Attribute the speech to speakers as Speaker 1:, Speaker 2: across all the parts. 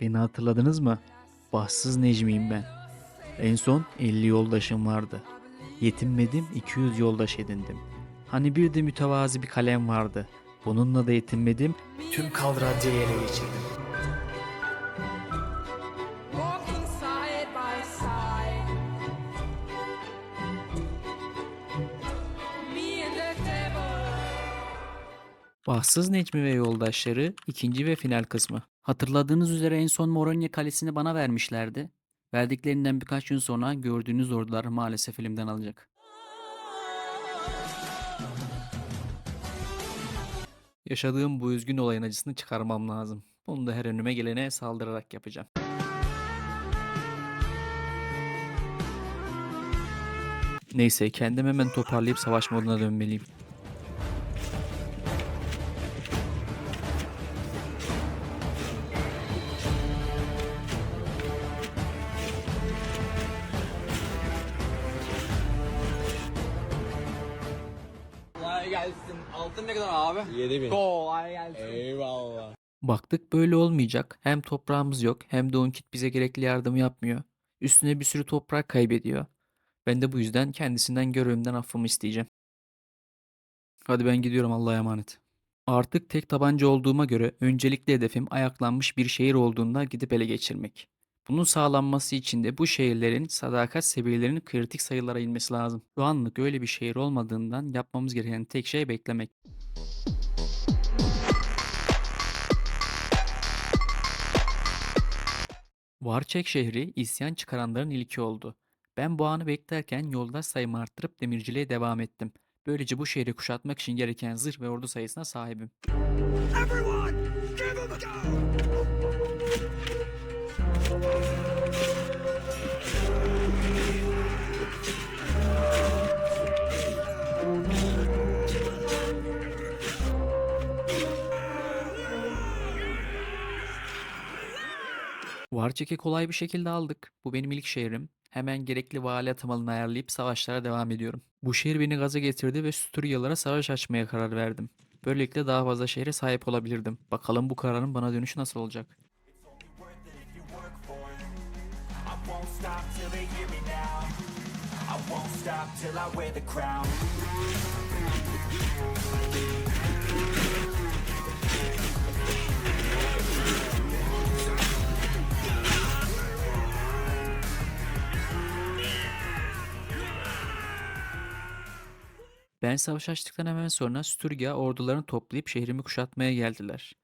Speaker 1: Beni hatırladınız mı? Bahtsız Necmi'yim ben. En son 50 yoldaşım vardı. Yetinmedim, 200 yoldaş edindim. Hani bir de mütevazi bir kalem vardı. Bununla da yetinmedim, tüm kalradyayı ele geçirdim. Bahtsız Necmi ve yoldaşları ikinci ve final kısmı. Hatırladığınız üzere en son Moronya Kalesi'ni bana vermişlerdi. Verdiklerinden birkaç gün sonra gördüğünüz ordular maalesef elimden alacak. Yaşadığım bu üzgün olayın acısını çıkarmam lazım. Bunu da her önüme gelene saldırarak yapacağım. Neyse kendimi hemen toparlayıp savaş moduna dönmeliyim.
Speaker 2: Altın ne kadar abi?
Speaker 3: 7000.
Speaker 2: Kolay gelsin.
Speaker 3: Eyvallah.
Speaker 1: Baktık böyle olmayacak. Hem toprağımız yok hem de Unkit bize gerekli yardım yapmıyor. Üstüne bir sürü toprak kaybediyor. Ben de bu yüzden kendisinden görevimden affımı isteyeceğim. Hadi ben gidiyorum Allah'a emanet. Artık tek tabanca olduğuma göre öncelikli hedefim ayaklanmış bir şehir olduğunda gidip ele geçirmek. Bunun sağlanması için de bu şehirlerin sadakat seviyelerinin kritik sayılara inmesi lazım. Şu anlık öyle bir şehir olmadığından yapmamız gereken tek şey beklemek. Varçek şehri isyan çıkaranların ilki oldu. Ben bu anı beklerken yoldaş sayımı arttırıp demirciliğe devam ettim. Böylece bu şehri kuşatmak için gereken zırh ve ordu sayısına sahibim. Varçek'i kolay bir şekilde aldık. Bu benim ilk şehrim. Hemen gerekli vali atamalını ayarlayıp savaşlara devam ediyorum. Bu şehir beni gaza getirdi ve Sturyalara savaş açmaya karar verdim. Böylelikle daha fazla şehre sahip olabilirdim. Bakalım bu kararın bana dönüşü nasıl olacak?
Speaker 4: Won't stop till I wear the crown.
Speaker 1: Ben savaş açtıktan hemen sonra Sturgia ordularını toplayıp şehrimi kuşatmaya geldiler.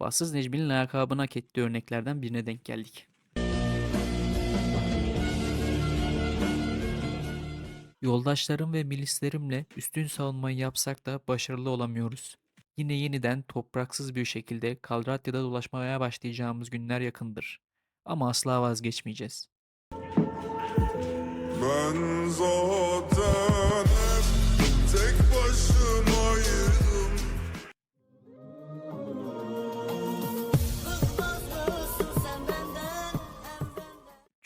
Speaker 1: Bahtsız Necmi'nin lakabını hak ettiği örneklerden birine denk geldik. Yoldaşlarım ve milislerimle üstün savunmayı yapsak da başarılı olamıyoruz. Yine yeniden topraksız bir şekilde Kalratya'da dolaşmaya başlayacağımız günler yakındır. Ama asla vazgeçmeyeceğiz.
Speaker 5: Ben zaten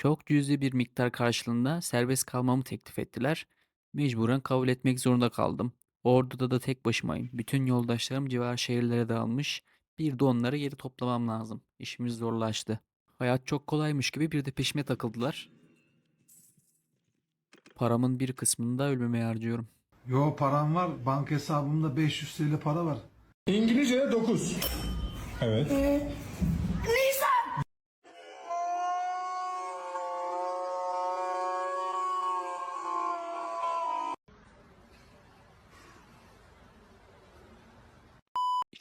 Speaker 1: Çok cüzi bir miktar karşılığında serbest kalmamı teklif ettiler. Mecburen kabul etmek zorunda kaldım. Ordu'da da tek başımayım. Bütün yoldaşlarım civar şehirlere dağılmış. Bir de onları geri toplamam lazım. İşimiz zorlaştı. Hayat çok kolaymış gibi bir de peşime takıldılar. Paramın bir kısmını da ölmeme harcıyorum.
Speaker 6: Yo param var. Banka hesabımda 500 TL para var.
Speaker 3: İngilizce'de 9. Evet.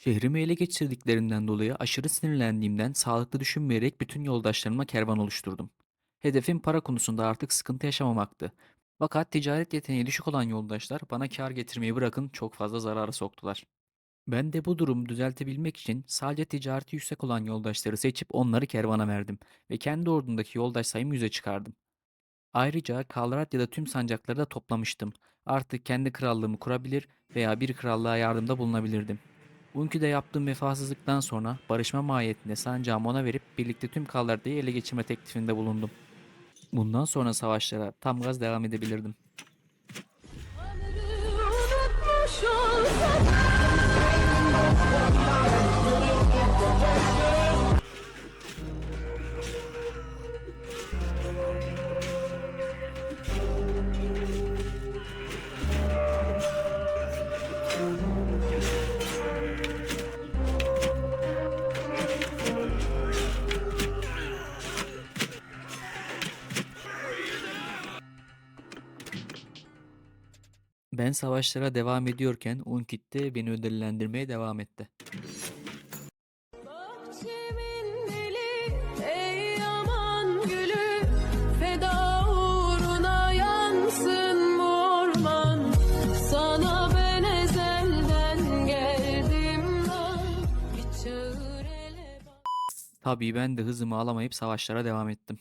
Speaker 1: Şehrimi ele geçirdiklerinden dolayı aşırı sinirlendiğimden sağlıklı düşünmeyerek bütün yoldaşlarıma kervan oluşturdum. Hedefim para konusunda artık sıkıntı yaşamamaktı. Fakat ticaret yeteneği düşük olan yoldaşlar bana kar getirmeyi bırakın çok fazla zarara soktular. Ben de bu durumu düzeltebilmek için sadece ticareti yüksek olan yoldaşları seçip onları kervana verdim ve kendi ordumdaki yoldaş sayımı yüze çıkardım. Ayrıca Kalratya'da tüm sancakları da toplamıştım. Artık kendi krallığımı kurabilir veya bir krallığa yardımda bulunabilirdim. Bugünkü de yaptığım vefasızlıktan sonra barışma mahiyetinde sancağımı ona verip birlikte tüm Kalratya'yı ele geçirme teklifinde bulundum. Bundan sonra savaşlara tam gaz devam edebilirdim. Ben savaşlara devam ediyorken Unkit de beni ödüllendirmeye devam etti.
Speaker 7: Bahçemin deli ey aman gülü Feda uğruna yansın bu orman Sana ben ezelden geldim lan Bir çağır ele bak
Speaker 1: Tabii ben de hızımı alamayıp savaşlara devam ettim.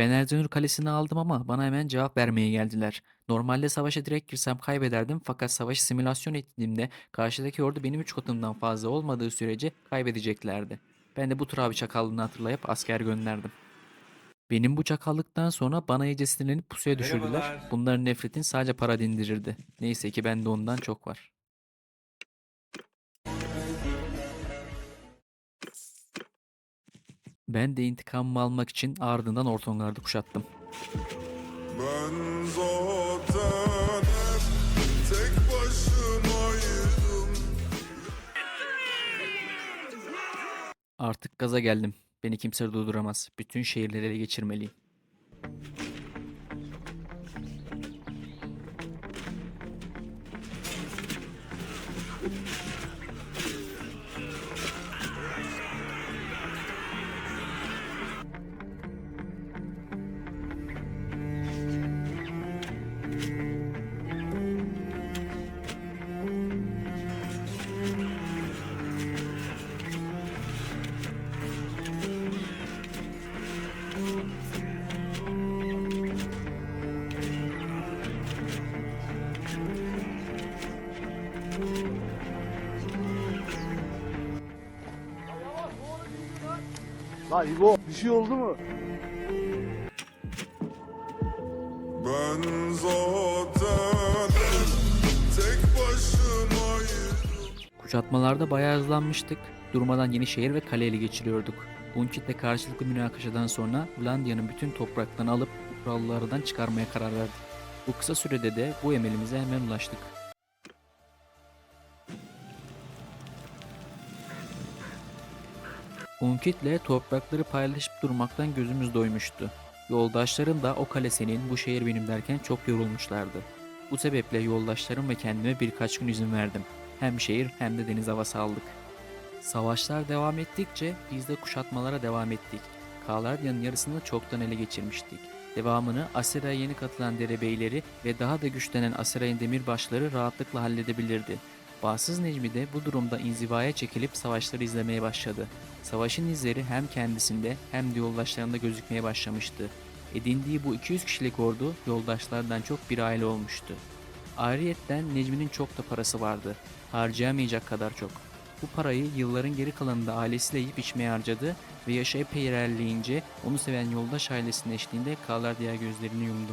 Speaker 1: Ben Erzinur Kalesi'ni aldım ama bana hemen cevap vermeye geldiler. Normalde savaşa direkt girsem kaybederdim fakat savaşı simülasyon ettiğimde karşıdaki ordu benim 3 katımdan fazla olmadığı sürece kaybedeceklerdi. Ben de bu tur abi çakallığını hatırlayıp asker gönderdim. Benim bu çakallıktan sonra bana iyice sinirlenip pusuya düşürdüler. Bunların nefretin sadece para dindirirdi. Neyse ki bende ondan çok var. Ben de intikamımı almak için ardından Ortongar'da kuşattım.
Speaker 5: Ben zaten tek başımaydım
Speaker 1: Artık gaza geldim. Beni kimse durduramaz. Bütün şehirleri ele geçirmeliyim.
Speaker 5: Ben zaten tek başımaydım
Speaker 1: Kuşatmalarda bayağı hızlanmıştık. Durmadan yeni şehir ve kale ele geçiriyorduk. Unkit'le karşılıklı münakaşadan sonra Vlandia'nın bütün topraklarını alıp Urallılardan çıkarmaya karar verdik. Bu kısa sürede de bu emelimize hemen ulaştık. Unkit'le toprakları paylaşıp durmaktan gözümüz doymuştu. Yoldaşlarım da o kale senin, bu şehir benim derken çok yorulmuşlardı. Bu sebeple yoldaşlarım ve kendime birkaç gün izin verdim. Hem şehir hem de deniz havası aldık. Savaşlar devam ettikçe biz de kuşatmalara devam ettik. Kalardia'nın yarısını çoktan ele geçirmiştik. Devamını Asera'ya yeni katılan derebeyleri ve daha da güçlenen Asera'nın demirbaşları rahatlıkla halledebilirdi. Bağsız Necmi de bu durumda inzivaya çekilip savaşları izlemeye başladı. Savaşın izleri hem kendisinde hem de yoldaşlarında gözükmeye başlamıştı. Edindiği bu 200 kişilik ordu yoldaşlardan çok bir aile olmuştu. Ayrıyetten Necmi'nin çok da parası vardı. Harcayamayacak kadar çok. Bu parayı yılların geri kalanında ailesiyle yiyip içmeye harcadı ve yaşı epey ilerleyince onu seven yoldaş ailesinin eşliğinde Kalar diğer gözlerini yumdu.